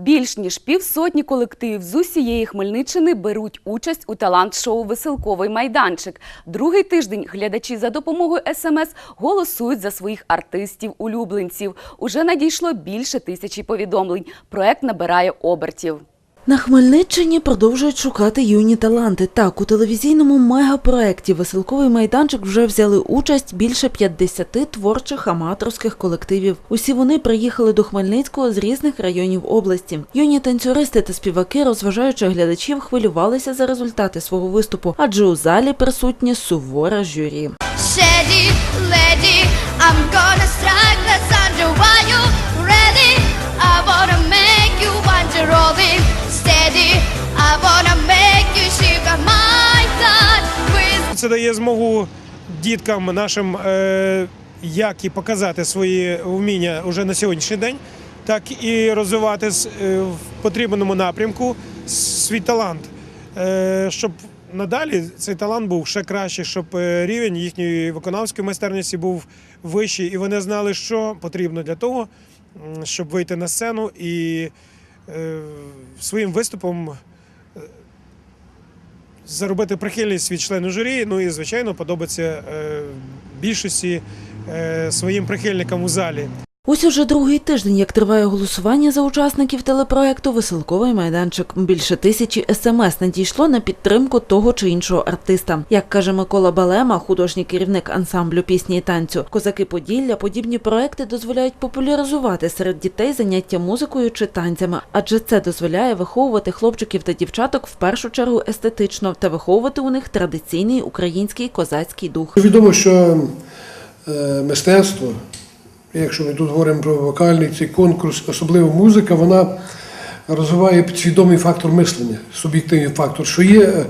Більш ніж півсотні колективів з усієї Хмельниччини беруть участь у талант-шоу Веселковий майданчик. Другий тиждень глядачі за допомогою СМС голосують за своїх артистів-улюбленців. Уже надійшло більше тисячі повідомлень. Проект набирає обертів. На Хмельниччині продовжують шукати юні таланти. Так, у телевізійному мегапроекті «Веселковий майданчик» вже взяли участь більше 50 творчих аматорських колективів. Усі вони приїхали до Хмельницького з різних районів області. Юні танцюристи та співаки, розважаючи глядачів, хвилювалися за результати свого виступу, адже у залі присутнє суворе журі. Shady lady, I'm gonna Це дає змогу діткам нашим е, як і показати свої вміння вже на сьогоднішній день, так і розвивати е, в потрібному напрямку свій талант, Е, щоб надалі цей талант був ще кращий, щоб рівень їхньої виконавської майстерності був вищий, і вони знали, що потрібно для того, щоб вийти на сцену і своїм виступом заробити прихильність від члену журі, ну і звичайно подобається е, більшості е, своїм прихильникам у залі. Ось уже другий тиждень, як триває голосування за учасників телепроекту «Веселковий майданчик». Більше тисячі смс надійшло на підтримку того чи іншого артиста. Як каже Микола Балема, художній керівник ансамблю пісні і танцю, козаки Поділля, подібні проекти дозволяють популяризувати серед дітей заняття музикою чи танцями, адже це дозволяє виховувати хлопчиків та дівчаток в першу чергу естетично та виховувати у них традиційний український козацький дух. Відомо, що е, мистецтво, якщо ми тут говоримо про вокальний цей конкурс, особливо музика, вона розвиває підсвідомий фактор мислення, суб'єктивний фактор, що є,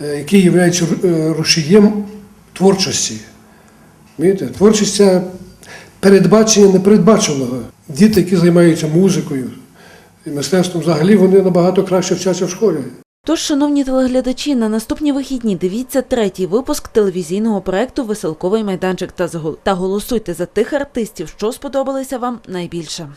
е, який є рушієм творчості. Творчість це передбачення непередбаченого. Діти, які займаються музикою і мистецтвом взагалі, вони набагато краще вчаться в школі. Тож, шановні телеглядачі, на наступні вихідні дивіться третій випуск телевізійного проекту Веселковий майданчик та згол- голосуйте за тих артистів, що сподобалися вам найбільше.